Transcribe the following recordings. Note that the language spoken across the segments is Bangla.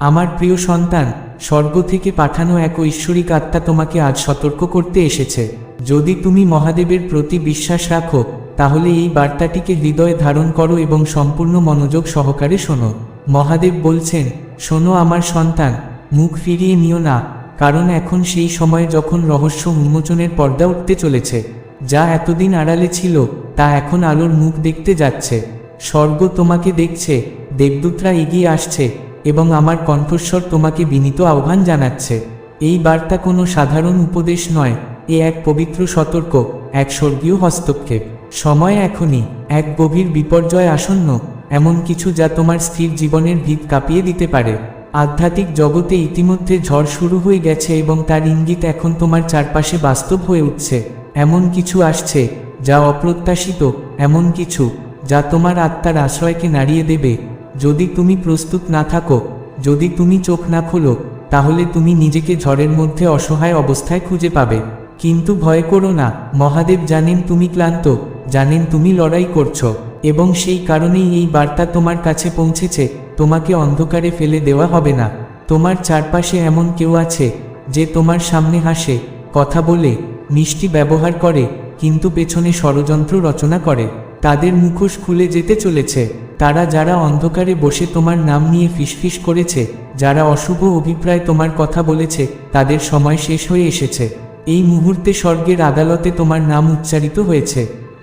আমার প্রিয় সন্তান, স্বর্গ থেকে পাঠানো এক ঐশ্বরিক আত্মা তোমাকে আজ সতর্ক করতে এসেছে। যদি তুমি মহাদেবের প্রতি বিশ্বাস রাখো, তাহলে এই বার্তাটিকে হৃদয়ে ধারণ করো এবং সম্পূর্ণ মনোযোগ সহকারে শোনো। মহাদেব বলছেন, শোনো আমার সন্তান, মুখ ফিরিয়ে নিও না, কারণ এখন সেই সময় যখন রহস্য উন্মোচনের পর্দা উঠতে চলেছে। যা এতদিন আড়ালে ছিল, তা এখন আলোর মুখ দেখতে যাচ্ছে। স্বর্গ তোমাকে দেখছে, দেবদূতরা এগিয়ে আসছে এবং আমার কণ্ঠস্বর তোমাকে বিনীত আহ্বান জানাচ্ছে। এই বার্তা কোনো সাধারণ উপদেশ নয়। এ এক পবিত্র সতর্ক, এক স্বর্গীয় হস্তক্ষেপ। সময় এখনই, এক গভীর বিপর্যয় আসন্ন, এমন কিছু যা তোমার স্থির জীবনের ভিত কাঁপিয়ে দিতে পারে। আধ্যাত্মিক জগতে ইতিমধ্যে ঝড় শুরু হয়ে গেছে এবং তার ইঙ্গিত এখন তোমার চারপাশে বাস্তব হয়ে উঠছে। এমন কিছু আসছে, যা অপ্রত্যাশিত, এমন কিছু, যা তোমার আত্মার আশ্রয়কে নাড়িয়ে দেবে। যদি তুমি প্রস্তুত না থাকো, যদি তুমি চোখ না খোলো, তাহলে তুমি নিজেকে ঝড়ের মধ্যে অসহায় অবস্থায় খুঁজে পাবে। কিন্তু ভয় করো না, মহাদেব জানেন তুমি ক্লান্ত, জানেন তুমি লড়াই করছ, এবং সেই কারণেই এই বার্তা তোমার কাছে পৌঁছেছে, তোমাকে অন্ধকারে ফেলে দেওয়া হবে না। তোমার চারপাশে এমন কেউ আছে, যে তোমার সামনে হাসে, কথা বলে, মিষ্টি ব্যবহার করে, কিন্তু পেছনে ষড়যন্ত্র রচনা করে। তাদের মুখোশ খুলে যেতে চলেছে। তারা যারা অন্ধকারে বসে তোমার নাম নিয়ে ফিসফিস করেছে, যারা অশুভ অভিপ্রায় তোমার কথা বলেছে, তাদের সময় শেষ হয়ে এসেছে। এই মুহূর্তে স্বর্গের আদালতে তোমার নাম উচ্চারিত হয়েছে।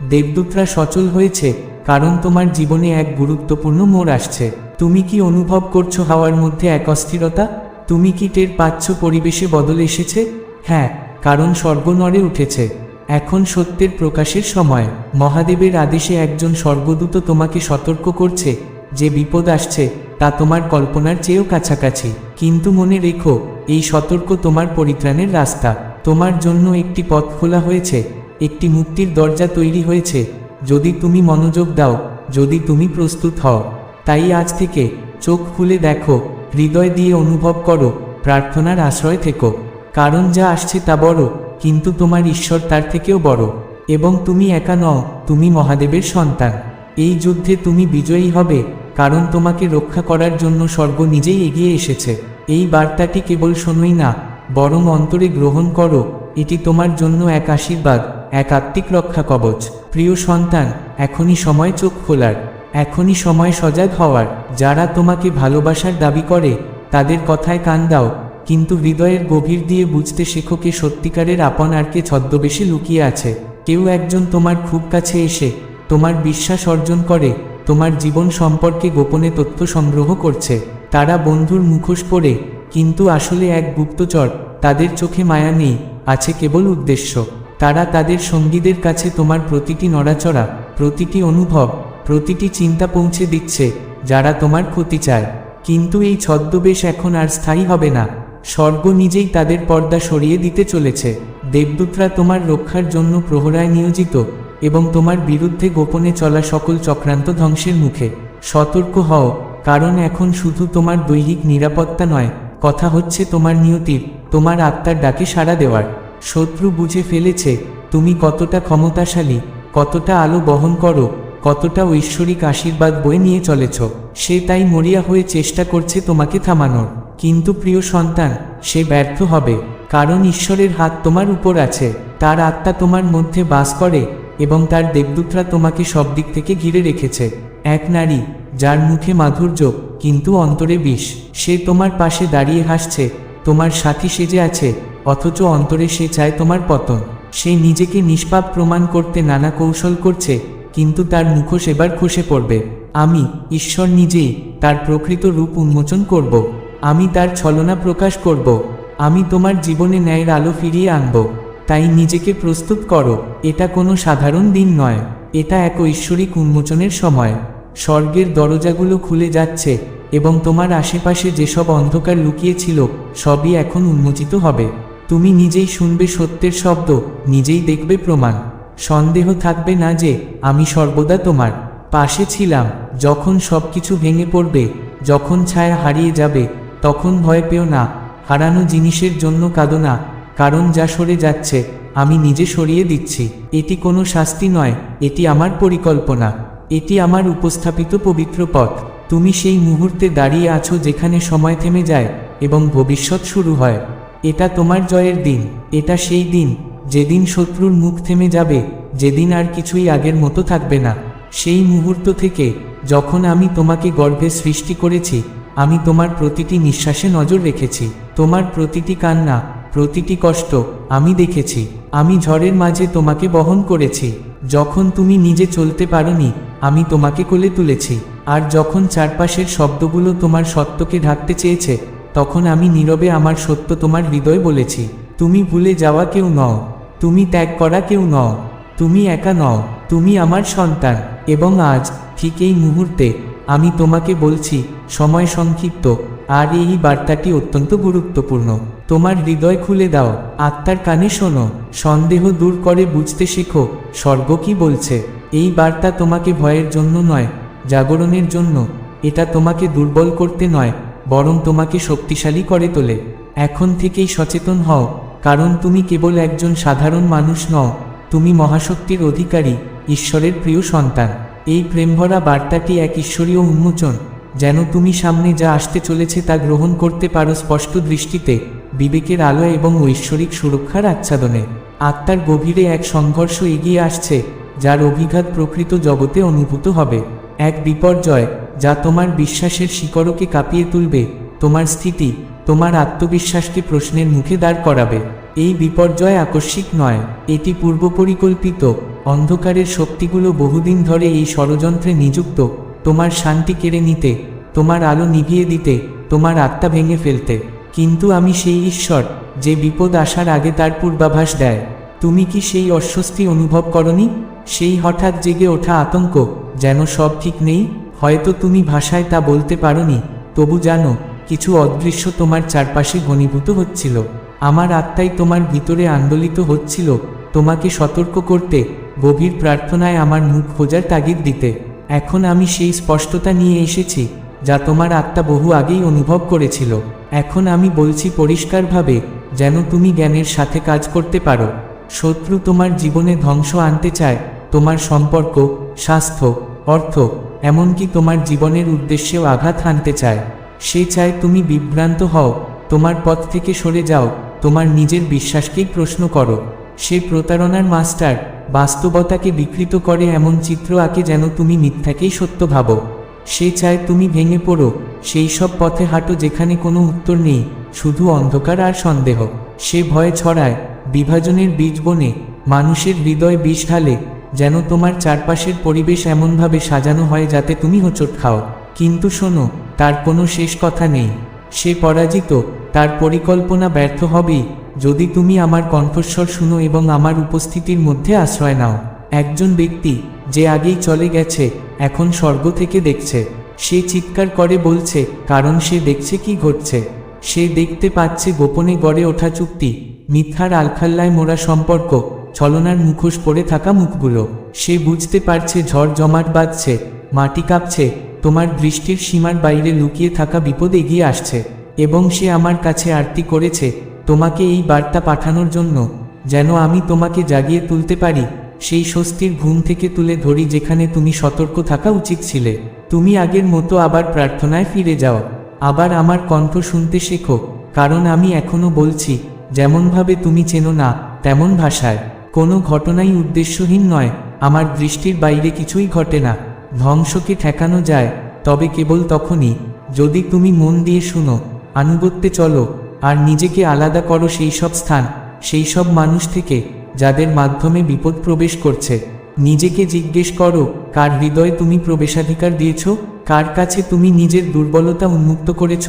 দেবদূতরা সচল হয়েছে, কারণ তোমার জীবনে এক গুরুত্বপূর্ণ মোড় আসছে। তুমি কি অনুভব করছ হাওয়ার মধ্যে এক অস্থিরতা? তুমি কি টের পাচ্ছ পরিবেশে বদল এসেছে? হ্যাঁ কারণ স্বর্গ নড়ে উঠেছে। এখন সত্যের প্রকাশের সময়। মহাদেবের আদেশে একজন স্বর্গদূত তোমাকে সতর্ক করছে, যে বিপদ আসছে, তা তোমার কল্পনার চেয়েও কাছাকাছি। কিন্তু মনে রেখো, এই সতর্ক তোমার পরিত্রাণের রাস্তা। তোমার জন্য একটি পথ খোলা হয়েছে, একটি মুক্তির দরজা তৈরি হয়েছে। যদি তুমি মনোযোগ দাও, যদি তুমি প্রস্তুত হও, তাই আজ থেকে চোখ খুলে দেখো, হৃদয় দিয়ে অনুভব করো, প্রার্থনার আশ্রয় থেকো। কারণ যা আসছে তা বড় কিন্তু তোমার ঈশ্বর তার থেকেও বড়, এবং তুমি একা নও, তুমি মহাদেবের সন্তান। এই যুদ্ধে তুমি বিজয়ী হবে, কারণ তোমাকে রক্ষা করার জন্য স্বর্গ নিজেই এগিয়ে এসেছে। এই বার্তাটি কেবল শোনোই না, বরং অন্তরে গ্রহণ করো, এটি তোমার জন্য এক আশীর্বাদ, এক আত্মিক রক্ষা কবচ। প্রিয় সন্তান, এখনই সময় চোখ খোলার, এখনই সময় সজাগ হওয়ার। যারা তোমাকে ভালোবাসার দাবি করে, তাদের কথায় কান দাও কিন্তু হৃদয়ের গভীর দিয়ে বুঝতে শেখো কে সত্যিকারের আপন আর কে ছদ্মবেশে লুকিয়ে আছে। কেউ একজন তোমার খুব কাছে এসে, তোমার বিশ্বাস অর্জন করে, তোমার জীবন সম্পর্কে গোপনে তথ্য সংগ্রহ করছে। তারা বন্ধুর মুখোশ পরে, কিন্তু আসলে এক গুপ্তচর, তাদের চোখে মায়া নেই, আছে কেবল উদ্দেশ্য। তারা তাদের সঙ্গীদের কাছে তোমার প্রতিটি নড়াচড়া, প্রতিটি অনুভব, প্রতিটি চিন্তা পৌঁছে দিচ্ছে, যারা তোমার ক্ষতি চায়। কিন্তু এই ছদ্মবেশ এখন আর স্থায়ী হবে না। স্বর্গ নিজেই তাদের পর্দা সরিয়ে দিতে চলেছে। দেবদূতরা তোমার রক্ষার জন্য প্রহরায় নিয়োজিত এবং তোমার বিরুদ্ধে গোপনে চলা সকল চক্রান্ত ধ্বংসের মুখে। সতর্ক হও, কারণ এখন শুধু তোমার দৈহিক নিরাপত্তা নয়, কথা হচ্ছে তোমার নিয়তির, তোমার আত্মার ডাকে সাড়া দেওয়ার। শত্রু বুঝে ফেলেছে, তুমি কতটা ক্ষমতাশালী, কতটা আলো বহন করো কতটা ঐশ্বরিক আশীর্বাদ বয়ে নিয়ে চলেছ? সে তাই মরিয়া হয়ে চেষ্টা করছে তোমাকে থামানোর। কিন্তু প্রিয় সন্তান, সে ব্যর্থ হবে। কারণ ঈশ্বরের হাত তোমার উপর আছে। তার আত্মা তোমার মধ্যে বাস করে এবং তার দেবদূতরা তোমাকে সব দিক থেকে ঘিরে রেখেছে। এক নারী, যার মুখে মাধুর্য, কিন্তু অন্তরে বিষ, সে তোমার পাশে দাঁড়িয়ে হাসছে, তোমার সাথী সেজে আছে, অথচ অন্তরে সে চায় তোমার পতন। সে নিজেকে নিষ্পাপ প্রমাণ করতে নানা কৌশল করছে কিন্তু তার মুখোশ এবার খসে পড়বে। আমি, ঈশ্বর নিজেই তার প্রকৃত রূপ উন্মোচন করব। আমি তার ছলনা প্রকাশ করব। আমি তোমার জীবনে ন্যায়ের আলো ফিরিয়ে আনব। তাই নিজেকে প্রস্তুত করো। এটা কোনো সাধারণ দিন নয়। এটা এক ঐশ্বরিক উন্মোচনের সময়। স্বর্গের দরজাগুলো খুলে যাচ্ছে এবং তোমার আশেপাশে যেসব অন্ধকার লুকিয়েছিল সবই এখন উন্মোচিত হবে। তুমি নিজেই শুনবে সত্যের শব্দ, নিজেই দেখবে প্রমাণ। সন্দেহ থাকবে না যে আমি সর্বদা তোমার পাশে ছিলাম। যখন সব কিছু ভেঙে পড়বে, যখন ছায়া হারিয়ে যাবে, তখন ভয় পেও না। হারানো জিনিসের জন্য কাঁদো না, কারণ যা সরে যাচ্ছে, আমি নিজে সরিয়ে দিচ্ছি। এটি কোনো শাস্তি নয়, এটি আমার পরিকল্পনা। এটি আমার উপস্থাপিত পবিত্র পথ। তুমি সেই মুহূর্তে দাঁড়িয়ে আছো যেখানে সময় থেমে যায় এবং ভবিষ্যৎ শুরু হয়। এটা তোমার জয়ের দিন, এটা সেই দিন। যেদিন শত্রুর মুখ থেমে যাবে, যেদিন আর কিছুই আগের মতো থাকবে না। সেই মুহূর্ত থেকে, যখন আমি তোমাকে গর্ভে সৃষ্টি করেছি, আমি তোমার প্রতিটি নিঃশ্বাসে নজর রেখেছি। তোমার প্রতিটি কান্না, প্রতিটি কষ্ট আমি দেখেছি। আমি ঝড়ের মাঝে তোমাকে বহন করেছি। যখন তুমি নিজে চলতে পারোনি, আমি তোমাকে কোলে তুলেছি। আর যখন চারপাশের শব্দগুলো তোমার সত্যকে ঢাকতে চেয়েছে, তখন আমি নীরবে আমার সত্য তোমার হৃদয় বলেছি। তুমি ভুলে যাওয়া কেউ নও। তুমি ত্যাগ করা কেউ নও, তুমি একা নও, তুমি আমার সন্তান, এবং আজ ঠিক এই মুহূর্তে আমি তোমাকে বলছি, সময় সংক্ষিপ্ত, আর এই বার্তাটি অত্যন্ত গুরুত্বপূর্ণ। তোমার হৃদয় খুলে দাও, আত্মার কানে শোনো, সন্দেহ দূর করে বুঝতে শেখো, স্বর্গ কি বলছে। এই বার্তা তোমাকে ভয়ের জন্য নয়, জাগরণের জন্য, এটা তোমাকে দুর্বল করতে নয়, বরং তোমাকে শক্তিশালী করে তোলে। এখন থেকেই সচেতন হও কারণ তুমি কেবল একজন সাধারণ মানুষ নও, তুমি মহাশক্তির অধিকারী, ঈশ্বরের প্রিয় সন্তান। এই প্রেমভরা বার্তাটি এক ঈশ্বরীয় উন্মোচন, যেন তুমি সামনে যা আসতে চলেছে তা গ্রহণ করতে পারো স্পষ্ট দৃষ্টিতে, বিবেকের আলো এবং ঐশ্বরিক সুরক্ষার আচ্ছাদনে। আত্মার গভীরে এক সংঘর্ষ এগিয়ে আসছে, যার অভিঘাত প্রকৃত জগতে অনুভূত হবে। এক বিপর্যয়, যা তোমার বিশ্বাসের শিকড়কে কাঁপিয়ে তুলবে, তোমার স্থিতি, তোমার আত্মবিশ্বাসকে প্রশ্নের মুখে দাঁড় করাবে। এই বিপর্যয় আকস্মিক নয়, এটি পূর্বপরিকল্পিত। অন্ধকারের শক্তিগুলো বহুদিন ধরে এই ষড়যন্ত্রে নিযুক্ত। তোমার শান্তি কেড়ে নিতে, তোমার আলো নিভিয়ে দিতে, তোমার আত্মা ভেঙে ফেলতে। কিন্তু আমি সেই ঈশ্বর, যে বিপদ আসার আগে তার পূর্বাভাস দেয়। তুমি কি সেই অস্বস্তি অনুভব করনি? সেই হঠাৎ জেগে ওঠা আতঙ্ক, যেন সব ঠিক নেই, হয়তো তুমি ভাষায় তা বলতে পারোনি। তবু জানো, কিছু অদৃশ্য তোমার চারপাশে ঘনীভূত হচ্ছিল। আমার আত্মাই তোমার ভিতরে আন্দোলিত হচ্ছিল, তোমাকে সতর্ক করতে, গভীর প্রার্থনায় আমার মুখ খোঁজার তাগিদ দিতে। এখন আমি সেই স্পষ্টতা নিয়ে এসেছি, যা তোমার আত্মা বহু আগেই অনুভব করেছিল। এখন আমি বলছি পরিষ্কারভাবে, যেন তুমি জ্ঞানের সাথে কাজ করতে পারো। শত্রু তোমার জীবনে ধ্বংস আনতে চায়, তোমার সম্পর্ক, স্বাস্থ্য, অর্থ, এমনকি তোমার জীবনের উদ্দেশ্যেও আঘাত হানতে চায়। সে চায় তুমি বিভ্রান্ত হও, তোমার পথ থেকে সরে যাও তোমার নিজের বিশ্বাসকেই প্রশ্ন করো। সে প্রতারণার মাস্টার বাস্তবতাকে বিকৃত করে এমন চিত্র আঁকে যেন তুমি মিথ্যাকেই সত্য ভাবো। সে চায় তুমি ভেঙে পড়ো, সেই সব পথে হাঁটো যেখানে কোনো উত্তর নেই, শুধু অন্ধকার আর সন্দেহ। সে ভয় ছড়ায়, বিভাজনের বীজ বনে, মানুষের হৃদয় বিষ ঢালে, যেন তোমার চারপাশের পরিবেশ এমনভাবে সাজানো হয় যাতে তুমি হোঁচট খাও। কিন্তু শোনো, তার কোনো শেষ কথা নেই। সে পরাজিত তার পরিকল্পনা ব্যর্থ হবেই যদি তুমি আমার কণ্ঠস্বর শুনো এবং আমার উপস্থিতির মধ্যে আশ্রয় নাও। একজন ব্যক্তি যে আগেই চলে গেছে, এখন স্বর্গ থেকে দেখছে। সে চিৎকার করে বলছে, কারণ সে দেখছে কি ঘটছে। সে দেখতে পাচ্ছে গোপনে গড়ে ওঠা চুক্তি, মিথ্যার আলখাল্লায় মোড়া সম্পর্ক, ছলনার মুখোশ পড়ে থাকা মুখগুলো। সে বুঝতে পারছে ঝড় জমাট বাঁধছে, মাটি কাঁপছে, তোমার দৃষ্টির সীমার বাইরে লুকিয়ে থাকা বিপদ এগিয়ে আসছে। এবং সে আমার কাছে আরতি করেছে, তোমাকে এই বার্তা পাঠানোর জন্য, যেন আমি তোমাকে জাগিয়ে তুলতে পারি, সেই স্বস্তির ঘুম থেকে তুলে ধরি যেখানে তুমি সতর্ক থাকা উচিত ছিলে। তুমি আগের মতো আবার প্রার্থনায় ফিরে যাও। আবার আমার কণ্ঠ শুনতে শেখো, কারণ আমি এখনও বলছি, যেমনভাবে তুমি চেনো না, তেমন ভাষায়। কোনো ঘটনাই উদ্দেশ্যহীন নয়, আমার দৃষ্টির বাইরে কিছুই ঘটে না। ধ্বংসকে ঠেকানো যায়, তবে কেবল তখনই, যদি তুমি মন দিয়ে শুনো। আনুগত্যে চলো, আর নিজেকে আলাদা করো সেই সব স্থান, সেই সব মানুষ থেকে, যাদের মাধ্যমে বিপদ প্রবেশ করছে। নিজেকে জিজ্ঞেস করো, কার হৃদয়ে তুমি প্রবেশাধিকার দিয়েছ? কার কাছে তুমি নিজের দুর্বলতা উন্মুক্ত করেছ?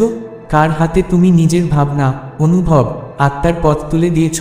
কার হাতে তুমি নিজের ভাবনা, অনুভব, আত্মার পথ তুলে দিয়েছ?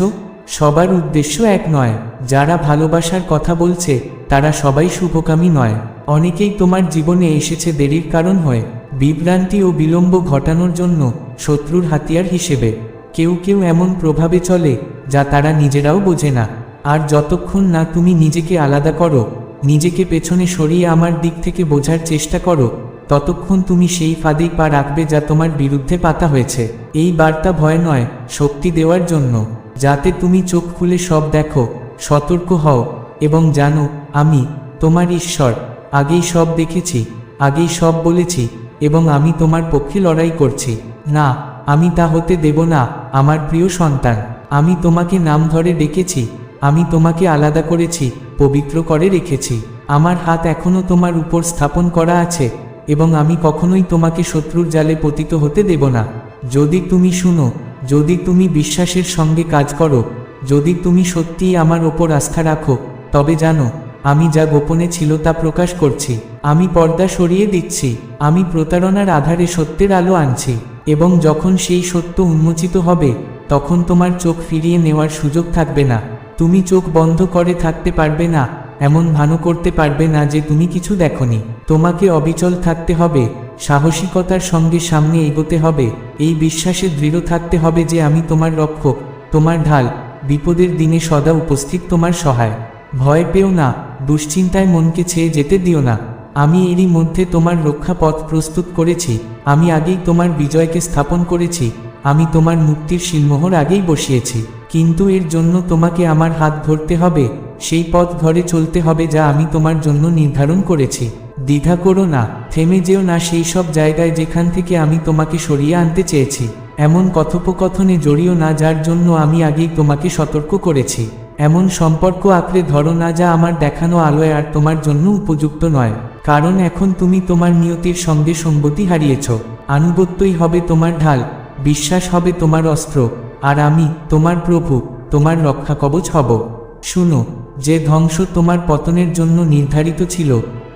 সবার উদ্দেশ্য এক নয়, যারা ভালোবাসার কথা বলছে, তারা সবাই শুভকামী নয়। অনেকেই তোমার জীবনে এসেছে দেরির কারণ হয়ে। বিভ্রান্তি ও বিলম্ব ঘটানোর জন্য শত্রুর হাতিয়ার হিসেবে। কেউ কেউ এমন প্রভাবে চলে, যা তারা নিজেরাও বোঝে না। আর যতক্ষণ না তুমি নিজেকে আলাদা করো, নিজেকে পেছনে সরিয়ে আমার দিক থেকে বোঝার চেষ্টা করো, ততক্ষণ তুমি সেই ফাঁদেই পা রাখবে যা তোমার বিরুদ্ধে পাতা হয়েছে। এই বার্তা ভয় নয়, শক্তি দেওয়ার জন্য। যাতে তুমি চোখ খুলে সব দেখো, সতর্ক হও, এবং জানো, আমি তোমার ঈশ্বর। আগেই সব দেখেছি, আগেই সব বলেছি। এবং আমি তোমার পক্ষে লড়াই করছি। না, আমি তা হতে দেব না, আমার প্রিয় সন্তান। আমি তোমাকে নাম ধরে ডেকেছি, আমি তোমাকে আলাদা করেছি, পবিত্র করে রেখেছি। আমার হাত এখনও তোমার উপর স্থাপন করা আছে, এবং আমি কখনোই তোমাকে শত্রুর জালে পতিত হতে দেব না। যদি তুমি শুনো, যদি তুমি বিশ্বাসের সঙ্গে কাজ করো, যদি তুমি সত্যিই আমার ওপর আস্থা রাখো, তবে জানো আমি যা গোপনে ছিল তা প্রকাশ করছি। আমি পর্দা সরিয়ে দিচ্ছি। আমি প্রতারণার আধারে সত্যের আলো আনছি। এবং যখন সেই সত্য উন্মোচিত হবে, তখন তোমার চোখ ফিরিয়ে নেওয়ার সুযোগ থাকবে না। তুমি চোখ বন্ধ করে থাকতে পারবে না, এমন ভানো করতে পারবে না যে তুমি কিছু দেখনি। তোমাকে অবিচল থাকতে হবে, সাহসিকতার সঙ্গে সামনে এগোতে হবে, এই বিশ্বাসে দৃঢ় থাকতে হবে যে আমি তোমার রক্ষক, তোমার ঢাল। বিপদের দিনে সদা উপস্থিত তোমার সহায়। ভয় পেও না দুশ্চিন্তায় মনকে ছেয়ে যেতে দিও না। আমি এরই মধ্যে তোমার রক্ষা পথ প্রস্তুত করেছি। আমি আগেই তোমার বিজয়কে স্থাপন করেছি। আমি তোমার মুক্তির শিলমোহর আগেই বসিয়েছি। কিন্তু এর জন্য তোমাকে আমার হাত ধরতে হবে। সেই পথ ধরে চলতে হবে যা আমি তোমার জন্য নির্ধারণ করেছি। দ্বিধা করো না, থেমে যেও না সেই সব জায়গায় যেখান থেকে আমি তোমাকে সরিয়ে আনতে চেয়েছি। এমন কথোপকথনে জড়িও না যার জন্য আমি আগেই তোমাকে সতর্ক করেছি। এমন সম্পর্ক আঁকড়ে ধরো না যা আমার দেখানো আলোয় আর তোমার জন্য উপযুক্ত নয়। কারণ এখন তুমি তোমার নিয়তির সঙ্গে সঙ্গতি হারিয়েছ। আনুগত্যই হবে তোমার ঢাল, বিশ্বাস হবে তোমার অস্ত্র, আর আমি, তোমার প্রভু, তোমার রক্ষা কবচ হব। শুনো, যে ধ্বংস তোমার পতনের জন্য নির্ধারিত ছিল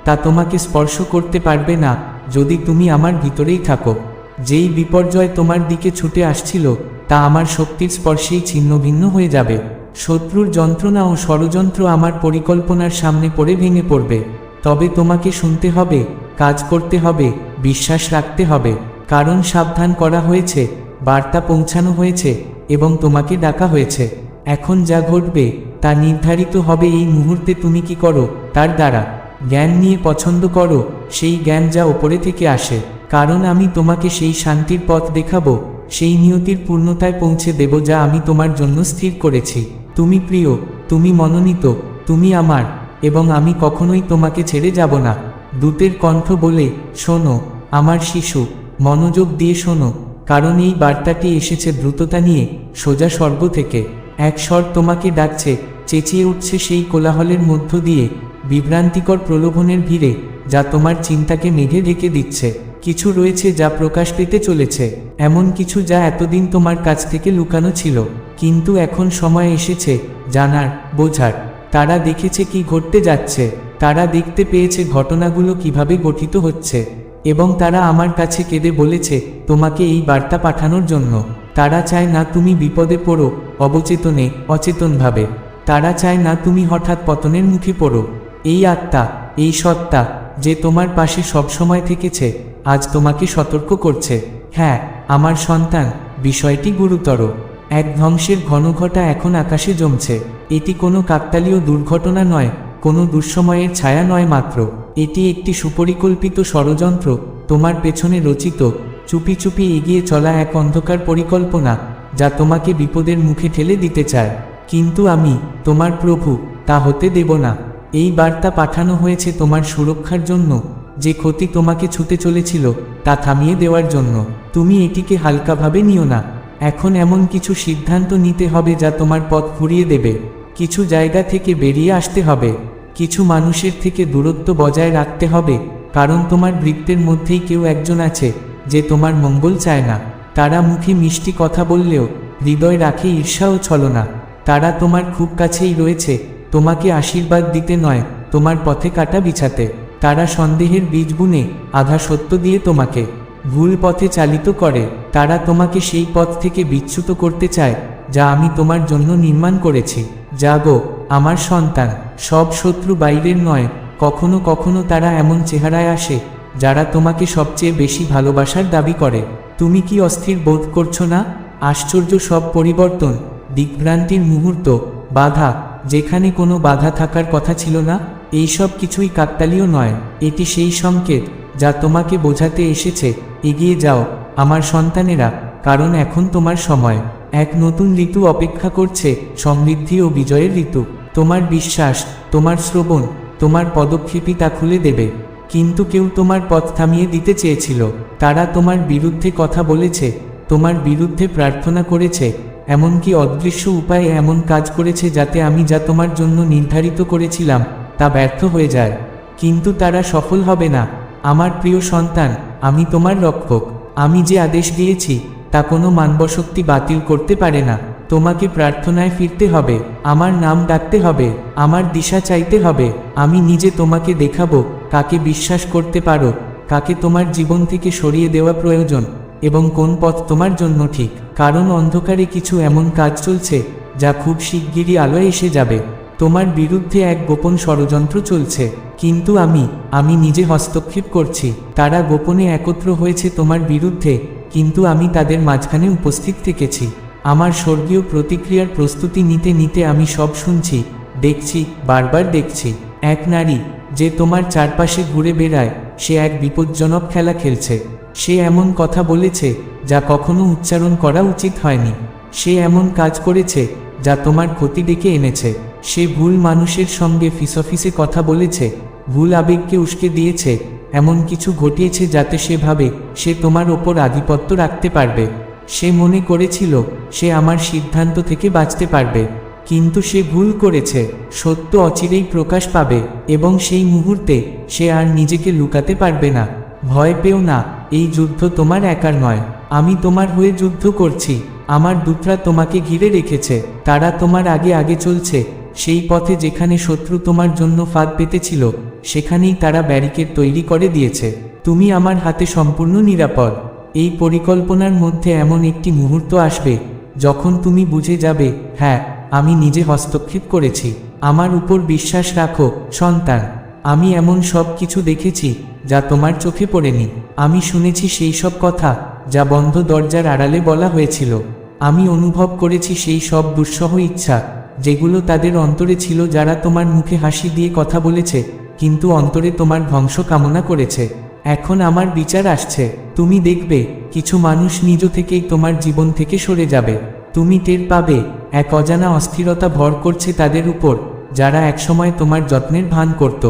তা তোমাকে স্পর্শ করতে পারবে না, যদি তুমি আমার ভিতরেই থাকো। যেই বিপর্যয় তোমার দিকে ছুটে আসছিল, তা আমার শক্তির স্পর্শেই ছিন্ন ভিন্ন হয়ে যাবে। শত্রুর যন্ত্রণা ও ষড়যন্ত্র আমার পরিকল্পনার সামনে পড়ে ভেঙে পড়বে। তবে তোমাকে শুনতে হবে, কাজ করতে হবে, বিশ্বাস রাখতে হবে। কারণ সাবধান করা হয়েছে, বার্তা পৌঁছানো হয়েছে, এবং তোমাকে ডাকা হয়েছে। এখন যা ঘটবে, তা নির্ধারিত হবে এই মুহূর্তে তুমি কি করো, তার দ্বারা। জ্ঞান নিয়ে পছন্দ করো, সেই জ্ঞান যা ওপরে থেকে আসে। কারণ আমি তোমাকে সেই শান্তির পথ দেখাবো, সেই নিয়তির পূর্ণতায় পৌঁছে দেব যা আমি তোমার জন্য স্থির করেছি। তুমি প্রিয়, তুমি মনোনীত, তুমি আমার, এবং আমি কখনোই তোমাকে ছেড়ে যাব না। দূতের কণ্ঠ বলে, শোনো, আমার শিশু, মনোযোগ দিয়ে শোনো, কারণ এই বার্তাটি এসেছে দ্রুততা নিয়ে, সোজা স্বর্গ থেকে। এক স্বর তোমাকে ডাকছে, চেঁচিয়ে উঠছে সেই কোলাহলের মধ্য দিয়ে। বিভ্রান্তিকর প্রলোভনের ভিড়ে যা তোমার চিন্তাকে মেঘে ঢেকে দিচ্ছে। কিছু রয়েছে যা প্রকাশ পেতে চলেছে, এমন কিছু যা এতদিন তোমার কাছ থেকে লুকানো ছিল। কিন্তু এখন সময় এসেছে জানার, বোঝার। তারা দেখেছে কি ঘটতে যাচ্ছে, তারা দেখতে পেয়েছে ঘটনাগুলো কীভাবে গঠিত হচ্ছে। এবং তারা আমার কাছে কেঁদে বলেছে, তোমাকে এই বার্তা পাঠানোর জন্য। তারা চায় না তুমি বিপদে পড়ো, অবচেতনে, অচেতনভাবে। তারা চায় না তুমি হঠাৎ পতনের মুখে পড়ো। এই আত্মা, এই সত্তা যে তোমার পাশে সবসময় থেকেছে, আজ তোমাকে সতর্ক করছে। হ্যাঁ আমার সন্তান, বিষয়টি গুরুতর। এক ধ্বংসের ঘনঘটা এখন আকাশে জমছে। এটি কোনো কাকতালীয় দুর্ঘটনা নয়, কোনো দুঃসময়ের ছায়া নয় মাত্র। এটি একটি সুপরিকল্পিত ষড়যন্ত্র, তোমার পেছনে রচিত, চুপি চুপি এগিয়ে চলা এক অন্ধকার পরিকল্পনা, যা তোমাকে বিপদের মুখে ঠেলে দিতে চায়। কিন্তু আমি, তোমার প্রভু, তা হতে দেব না। এই বার্তা পাঠানো হয়েছে তোমার সুরক্ষার জন্য, যে ক্ষতি তোমাকে ছুটে চলেছিল, তা থামিয়ে দেওয়ার জন্য। তুমি এটিকে হালকাভাবে নিও না। এখন এমন কিছু সিদ্ধান্ত নিতে হবে যা তোমার পথ ঘুরিয়ে দেবে। কিছু জায়গা থেকে বেরিয়ে আসতে হবে। কিছু মানুষের থেকে দূরত্ব বজায় রাখতে হবে, কারণ তোমার বৃত্তের মধ্যেই কেউ একজন আছে, যে তোমার মঙ্গল চায় না। তারা মুখে মিষ্টি কথা বললেও, হৃদয় রাখে ঈর্ষা ও ছলনা। তারা তোমার খুব কাছেই রয়েছে তোমাকে আশীর্বাদ দিতে নয়, তোমার পথে কাটা বিছাতে। তারা সন্দেহের বীজ বুনে, আধা সত্য দিয়ে তোমাকে। ভুল পথে চালিত করে, তারা তোমাকে সেই পথ থেকে বিচ্যুত করতে চায়, যা আমি তোমার জন্য নির্মাণ করেছি। জাগো, আমার সন্তান, সব শত্রু বাইরের নয়, কখনো কখনো তারা এমন চেহারায় আসে, যারা তোমাকে সবচেয়ে বেশি ভালোবাসার দাবি করে। তুমি কি অস্থির বোধ করছ না? আশ্চর্য সব পরিবর্তন, দিগ্ভ্রান্তির মুহূর্ত, বাধা যেখানে কোনো বাধা থাকার কথা ছিল না এই সব কিছুই কাকতালীয় নয়। এটি সেই সংকেত যা তোমাকে বোঝাতে এসেছে, এগিয়ে যাও, আমার সন্তানেরা, কারণ এখন তোমার সময়। এক নতুন ঋতু অপেক্ষা করছে, সমৃদ্ধি ও বিজয়ের ঋতু। তোমার বিশ্বাস, তোমার শ্রবণ, তোমার পদক্ষেপই তা খুলে দেবে। কিন্তু কেউ তোমার পথ থামিয়ে দিতে চেয়েছিল। তারা তোমার বিরুদ্ধে কথা বলেছে, তোমার বিরুদ্ধে প্রার্থনা করেছে এমনকি অদৃশ্য উপায়ে এমন কাজ করেছে যাতে আমি যা তোমার জন্য নির্ধারিত করেছিলাম, তা ব্যর্থ হয়ে যায়। কিন্তু তারা সফল হবে না। আমার প্রিয় সন্তান, আমি তোমার রক্ষক। আমি যে আদেশ দিয়েছি, তা কোনো মানবশক্তি বাতিল করতে পারে না। তোমাকে প্রার্থনায় ফিরতে হবে, আমার নাম ডাকতে হবে, আমার দিশা চাইতে হবে। আমি নিজে তোমাকে দেখাবো, কাকে বিশ্বাস করতে পারো, কাকে তোমার জীবন থেকে সরিয়ে দেওয়া প্রয়োজন, এবং কোন পথ তোমার জন্য ঠিক। কারণ অন্ধকারে কিছু এমন কাজ চলছে যা খুব শিগগিরই আলোয় এসে যাবে। তোমার বিরুদ্ধে এক গোপন ষড়যন্ত্র চলছে। কিন্তু আমি আমি নিজে হস্তক্ষেপ করছি। তারা গোপনে একত্র হয়েছে তোমার বিরুদ্ধে, কিন্তু আমি তাদের মাঝখানে উপস্থিত থেকেছি। আমার স্বর্গীয় প্রতিক্রিয়ার প্রস্তুতি নিতে নিতে আমি সব শুনছি, দেখছি, বারবার দেখছি। এক নারী, যে তোমার চারপাশে ঘুরে বেড়ায় সে এক বিপজ্জনক খেলা খেলছে। সে এমন কথা বলেছে যা কখনো উচ্চারণ করা উচিত হয়নি। সে এমন কাজ করেছে যা তোমার ক্ষতি ডেকে এনেছে। সে ভুল মানুষের সঙ্গে ফিসফিসে কথা বলেছে, ভুল আবেগকে উস্কে দিয়েছে, এমন কিছু ঘটিয়েছে যাতে সে ভাবে সে তোমার ওপর আধিপত্য রাখতে পারবে। সে মনে করেছিল, সে আমার সিদ্ধান্ত থেকে বাঁচতে পারবে। কিন্তু সে ভুল করেছে, সত্য অচিরেই প্রকাশ পাবে এবং সেই মুহূর্তে সে আর নিজেকে লুকাতে পারবে না। ভয় পেও না, এই যুদ্ধ তোমার একার নয়। আমি তোমার হয়ে যুদ্ধ করছি, আমার দূতরা তোমাকে ঘিরে রেখেছে, তারা তোমার আগে আগে চলছে, সেই পথে যেখানে শত্রু তোমার জন্য ফাঁদ পেতেছিল, সেখানেই তারা ব্যারিকেড তৈরি করে দিয়েছে। তুমি আমার হাতে সম্পূর্ণ নিরাপদ। এই পরিকল্পনার মধ্যে এমন একটি মুহূর্ত আসবে, যখন তুমি বুঝে যাবে হ্যাঁ আমি নিজে হস্তক্ষেপ করেছি। আমার উপর বিশ্বাস রাখো, সন্তান। আমি এমন সব কিছু দেখেছি, যা তোমার চোখে পড়েনি। আমি শুনেছি সেই সব কথা, যা বন্ধ দরজার আড়ালে বলা হয়েছিল। আমি অনুভব করেছি সেই সব দুঃসহ ইচ্ছা, যেগুলো তাদের অন্তরে ছিল, যারা তোমার মুখে হাসি দিয়ে কথা বলেছে, কিন্তু অন্তরে তোমার ধ্বংস কামনা করেছে। এখন আমার বিচার আসছে। তুমি দেখবে, কিছু মানুষ নিজ থেকেই তোমার জীবন থেকে সরে যাবে। তুমি টের পাবে, এক অজানা অস্থিরতা ভর করছে তাদের উপর, যারা একসময় তোমার যত্নের ভান করত।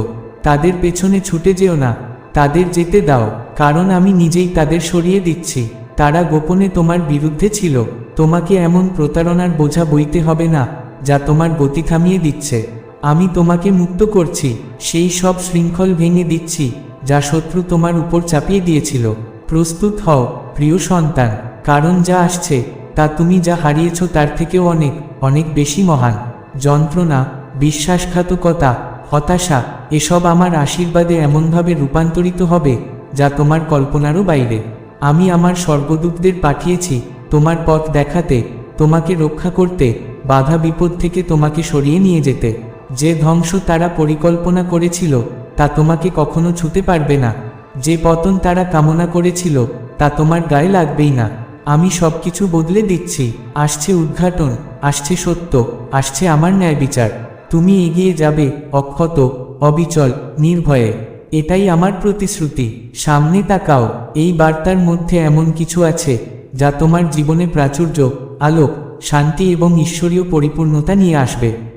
তাদের পেছনে ছুটে যেও না, তাদের যেতে দাও, কারণ আমি নিজেই তাদের সরিয়ে দিচ্ছি। তারা গোপনে তোমার বিরুদ্ধে ছিল, তোমাকে এমন প্রতারণার বোঝা বইতে হবে না, যা তোমার গতি থামিয়ে দিচ্ছে। আমি তোমাকে মুক্ত করছি, সেই সব শৃঙ্খল ভেঙে দিচ্ছি, যা শত্রু তোমার উপর চাপিয়ে দিয়েছিল। প্রস্তুত হও, প্রিয় সন্তান, কারণ যা আসছে তা তুমি যা হারিয়েছ তার থেকেও অনেক অনেক বেশি মহান। যন্ত্রণা, বিশ্বাসঘাতকতা, হতাশা, এসব আমার আশীর্বাদে এমনভাবে রূপান্তরিত হবে, যা তোমার কল্পনারও বাইরে। আমি আমার স্বর্গদূতদের পাঠিয়েছি, তোমার পথ দেখাতে, তোমাকে রক্ষা করতে, বাধা বিপদ থেকে তোমাকে সরিয়ে নিয়ে যেতে। যে ধ্বংস তারা পরিকল্পনা করেছিল, তা তোমাকে কখনো ছুতে পারবে না। যে পতন তারা কামনা করেছিল, তা তোমার গায়ে লাগবেই না। আমি সব কিছু বদলে দিচ্ছি। আসছে উদ্ঘাটন, আসছে সত্য, আসছে আমার ন্যায় বিচার। তুমি এগিয়ে যাবে, অক্ষত, অবিচল, নির্ভয়ে। এটাই আমার প্রতিশ্রুতি। সামনে তাকাও, এই বার্তার মধ্যে এমন কিছু আছে, যা তোমার জীবনে প্রাচুর্য, আলোক, শান্তি এবং ঈশ্বরীয় পরিপূর্ণতা নিয়ে আসবে।